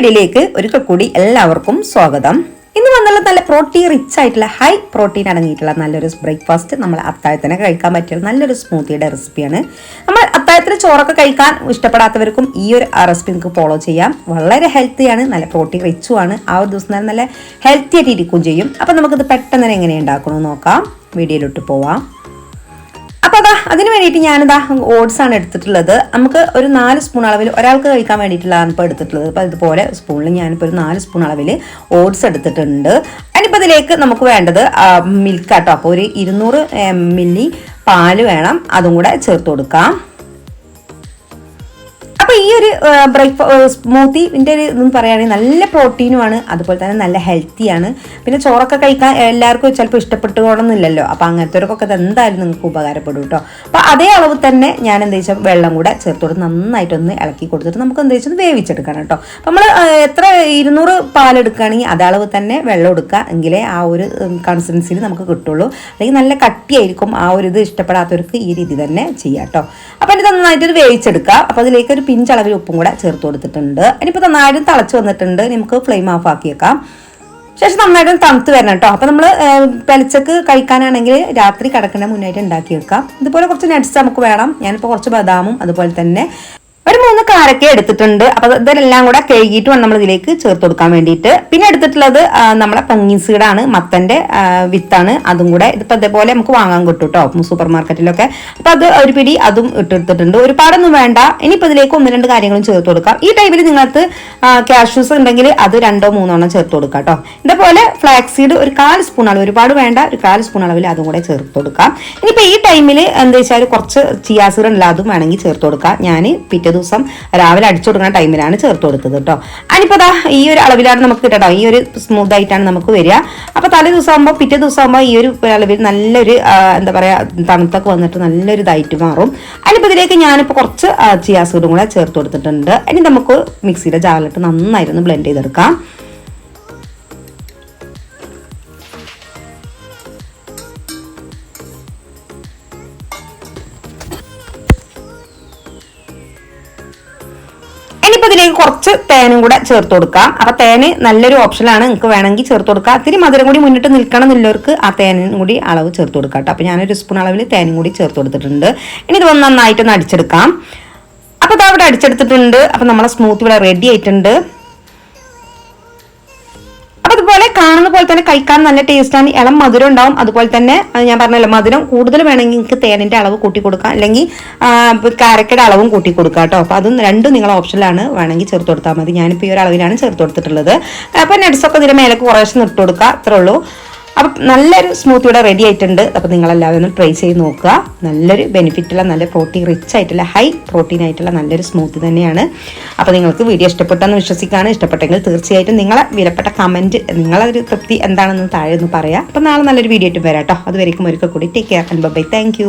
വീഡിയോയിലേക്ക് ഒരിക്കൽ കൂടി എല്ലാവർക്കും സ്വാഗതം. ഇന്ന് വന്നുള്ള നല്ല പ്രോട്ടീൻ റിച്ച് ആയിട്ടുള്ള ഹൈ പ്രോട്ടീൻ അടങ്ങിയിട്ടുള്ള നല്ലൊരു ബ്രേക്ക്ഫാസ്റ്റ് നമ്മൾ അത്താഴത്തിന് കഴിക്കാൻ പറ്റിയ നല്ലൊരു സ്മൂത്തിയുടെ റെസിപ്പിയാണ് നമ്മൾ അത്താഴത്തിന് ചോറൊക്കെ കഴിക്കാൻ ഇഷ്ടപ്പെടാത്തവർക്കും ഈ ഒരു റെസിപ്പി നിങ്ങൾക്ക് ഫോളോ ചെയ്യാം. വളരെ ഹെൽത്തിയാണ് നല്ല പ്രോട്ടീൻ റിച്ചുമാണ് ആ ഒരു ദിവസം നല്ല ഹെൽത്തി ആയിട്ട് ഇരിക്കുകയും ചെയ്യും. അപ്പം നമുക്കിത് പെട്ടെന്ന് തന്നെ എങ്ങനെ ഉണ്ടാക്കണമെന്ന് നോക്കാം. വീഡിയോയിലോട്ട് പോവാം. അതിന് വേണ്ടിയിട്ട് ഞാനിതാ ഓട്സ് ആണ് എടുത്തിട്ടുള്ളത്. നമുക്ക് ഒരു നാല് സ്പൂൺ അളവിൽ ഒരാൾക്ക് കഴിക്കാൻ വേണ്ടിയിട്ടുള്ളതാണ് ഇപ്പോൾ എടുത്തിട്ടുള്ളത്. അപ്പോൾ ഇതുപോലെ സ്പൂണിൽ ഞാനിപ്പോൾ ഒരു നാല് സ്പൂൺ അളവിൽ ഓട്സ് എടുത്തിട്ടുണ്ട്. അതിനിപ്പോൾ ഇതിലേക്ക് നമുക്ക് വേണ്ടത് മിൽക്ക് ആട്ടോ. അപ്പോൾ ഒരു ഇരുന്നൂറ് മില്ലി പാൽ വേണം. അതും കൂടെ ചേർത്ത് കൊടുക്കാം. ഈ ഒരു ബ്രേക്ക്ഫാസ്റ്റ് സ്മൂത്തിന്റെ ഒരു ഇതെന്ന് പറയുകയാണെങ്കിൽ നല്ല പ്രോട്ടീനുമാണ് അതുപോലെ തന്നെ നല്ല ഹെൽത്തിയാണ്. പിന്നെ ചോറൊക്കെ കഴിക്കാൻ എല്ലാവർക്കും ചിലപ്പോൾ ഇഷ്ടപ്പെട്ടുകൊള്ളുന്നില്ലല്ലോ അപ്പോൾ അങ്ങനത്തെവർക്കൊക്കെ അത് എന്തായാലും നിങ്ങൾക്ക് ഉപകാരപ്പെടും കേട്ടോ അപ്പോൾ അതേ അളവ് തന്നെ ഞാൻ എന്താ വെച്ചാൽ വെള്ളം കൂടെ ചേർത്ത് നന്നായിട്ടൊന്ന് ഇളക്കി കൊടുത്തിട്ട് നമുക്ക് എന്താ വെച്ചാൽ വേവിച്ചെടുക്കണം കേട്ടോ അപ്പോൾ നമ്മൾ എത്ര ഇരുന്നൂറ് പാലെടുക്കുകയാണെങ്കിൽ അതേ അളവ് തന്നെ വെള്ളം എടുക്കുക എങ്കിലേ ആ ഒരു കൺസിസ്റ്റൻസിയിൽ നമുക്ക് കിട്ടുള്ളൂ. അല്ലെങ്കിൽ നല്ല കട്ടിയായിരിക്കും ആ ഒരു ഇത് ഇഷ്ടപ്പെടാത്തവർക്ക് ഈ രീതി തന്നെ ചെയ്യാം കേട്ടോ അപ്പോൾ ഇത് നന്നായിട്ടൊരു വേവിച്ചെടുക്കുക. അപ്പോൾ അതിലേക്ക് ഒരു പിഞ്ചളവിൽ ഉപ്പും കൂടെ ചേർത്ത് കൊടുത്തിട്ടുണ്ട്. ഇനിയിപ്പോൾ നന്നായിട്ട് തിളച്ച് വന്നിട്ടുണ്ട്. നമുക്ക് ഫ്ലെയിം ഓഫ് ആക്കിയേക്കാം. ശേഷം നന്നായിട്ട് തണുത്ത് വരണം കേട്ടോ. അപ്പോൾ നമ്മൾ പെലച്ചക്ക് കഴിക്കാനാണെങ്കിൽ രാത്രി കിടക്കുന്ന മുന്നായിട്ട് ഉണ്ടാക്കി വെക്കാം ഇതുപോലെ കുറച്ച് നട്ട്സ് നമുക്ക് വേണം. ഞാനിപ്പോൾ കുറച്ച് ബദാമും അതുപോലെ തന്നെ ഒരു മൂന്ന് കാരക്ക എടുത്തിട്ടുണ്ട്. അപ്പൊ ഇതെല്ലാം കൂടെ കഴുകിയിട്ട് വേണം നമ്മൾ ഇതിലേക്ക് ചേർത്ത് കൊടുക്കാൻ വേണ്ടിയിട്ട്. പിന്നെ എടുത്തിട്ടുള്ളത് നമ്മളെ പങ്ങി സീഡാണ്. മത്തന്റെ വിത്താണ്. അതും കൂടെ ഇതിപ്പോ അതേപോലെ നമുക്ക് വാങ്ങാൻ കിട്ടും കേട്ടോ സൂപ്പർ മാർക്കറ്റിലൊക്കെ അപ്പൊ അത് ഒരു പിടി അതും ഇട്ടെടുത്തിട്ടുണ്ട്. ഒരുപാടൊന്നും വേണ്ട. ഇനിയിപ്പോ ഇതിലേക്ക് ഒന്ന് രണ്ട് കാര്യങ്ങളും ചേർത്ത് കൊടുക്കാം. ഈ ടൈമിൽ നിങ്ങൾക്ക് കാഷ്യൂസ് ഉണ്ടെങ്കിൽ അത് രണ്ടോ മൂന്നോ എണ്ണം ചേർത്ത് കൊടുക്കാം കേട്ടോ ഇതേപോലെ ഫ്ലാക്സ് സീഡ് ഒരു കാൽ സ്പൂൺ അളവ് ഒരുപാട് വേണ്ട. ഒരു കാൽ സ്പൂൺ അളവിൽ അതും കൂടെ ചേർത്ത് കൊടുക്കാം. ഇനിയിപ്പോ ഈ ടൈമിൽ എന്താ വെച്ചാൽ കുറച്ച് ചിയാസീഡ് ഉണ്ടല്ലോ അതും വേണമെങ്കിൽ ചേർത്ത് കൊടുക്കാം. ഞാൻ പിറ്റേ ദിവസം രാവിലെ അടിച്ചു കൊടുക്കുന്ന ടൈമിലാണ് ചേർത്ത് കൊടുത്തത് കേട്ടോ അതിനിപ്പോൾ അതാ ഈ ഒരു അളവിലാണ് നമുക്ക് കിട്ടട്ടോ ഈ ഒരു സ്മൂത്ത് ആയിട്ടാണ് നമുക്ക് വരിക. അപ്പോൾ തലേ ദിവസം ആകുമ്പോൾ പിറ്റേ ദിവസം ആകുമ്പോൾ ഈ ഒരു അളവിൽ നല്ലൊരു എന്താ പറയുക തണുത്തൊക്കെ വന്നിട്ട് നല്ലൊരു ഇതായിട്ട് മാറും. അതിനിപ്പോൾ ഇതിലേക്ക് ഞാനിപ്പോൾ കുറച്ച് ചിയാസീഡും കൂടെ ചേർത്ത് കൊടുത്തിട്ടുണ്ട്. ഇനി നമുക്ക് മിക്സിയുടെ ജാറിലിട്ട് നന്നായിരുന്നു ബ്ലെൻഡ് ചെയ്തെടുക്കാം. ഇതിലേക്ക് കുറച്ച് തേനും കൂടെ ചേർത്ത് കൊടുക്കാം. അപ്പോൾ തേന് നല്ലൊരു ഓപ്ഷനാണ് നിങ്ങൾക്ക് വേണമെങ്കിൽ ചേർത്ത് കൊടുക്കാം. ഇത്തിരി മധുരം കൂടി മുന്നിട്ട് നിൽക്കണം എന്നുള്ളവർക്ക് ആ തേനും കൂടി അളവ് ചേർത്ത് കൊടുക്കാം കേട്ടോ. ഞാൻ ഞാനൊരു സ്പൂൺ അളവിൽ തേനും കൂടി ചേർത്ത് കൊടുത്തിട്ടുണ്ട്. ഇനി ഇത് നന്നായിട്ടൊന്ന് അടിച്ചെടുക്കാം. അപ്പോൾ ഇത് അവിടെ അടിച്ചെടുത്തിട്ടുണ്ട്. അപ്പോൾ നമ്മളെ സ്മൂത്ത് ഇവിടെ റെഡി ആയിട്ടുണ്ട്. കാണുന്ന കഴിക്കാൻ നല്ല ടേസ്റ്റാണ് ഇളം മധുരം ഉണ്ടാവും. അതുപോലെ തന്നെ ഞാൻ പറഞ്ഞല്ലോ മധുരം കൂടുതൽ വേണമെങ്കിൽ നിങ്ങൾക്ക് തേനിന്റെ അളവ് കൂട്ടി കൊടുക്കാം. അല്ലെങ്കിൽ കാരക്കയുടെ അളവും കൂട്ടി കൊടുക്കാം കേട്ടോ. അപ്പോൾ അതും രണ്ടും നിങ്ങളെ ഓപ്ഷനിലാണ് വേണമെങ്കിൽ ചേർത്ത് കൊടുത്താൽ മതി. ഞാനിപ്പോൾ ഈ ഒരു അളവിലാണ് ചേർത്ത് കൊടുത്തിട്ടുള്ളത്. അപ്പോൾ നട്സൊക്കെ ഇതിന്റെ മേലേക്ക് കുറേശ്ശെ നിട്ട് കൊടുക്കുക അത്രേ ഉള്ളൂ. അപ്പം നല്ലൊരു സ്മൂത്തി ഇവിടെ റെഡി ആയിട്ടുണ്ട്. അപ്പം നിങ്ങളെല്ലാവരും ഒന്ന് ട്രൈ ചെയ്ത് നോക്കുക. നല്ലൊരു ബെനിഫിറ്റുള്ള നല്ല പ്രോട്ടീൻ റിച്ച് ആയിട്ടുള്ള ഹൈ പ്രോട്ടീൻ ആയിട്ടുള്ള നല്ലൊരു സ്മൂത്ത് തന്നെയാണ്. അപ്പോൾ നിങ്ങൾക്ക് വീഡിയോ ഇഷ്ടപ്പെട്ടെന്ന് വിശ്വസിക്കുകയാണ്. ഇഷ്ടപ്പെട്ടെങ്കിൽ തീർച്ചയായിട്ടും നിങ്ങളെ വിലപ്പെട്ട കമന്റ് നിങ്ങളൊരു തൃപ്തി എന്താണെന്ന് താഴെ ഒന്ന് പറയാം. അപ്പം നാളെ നല്ലൊരു വീഡിയോ ആയിട്ട് വരാം കേട്ടോ. അതുവരേക്കും ഒരിക്കൽ കൂടി. Take care and bye thank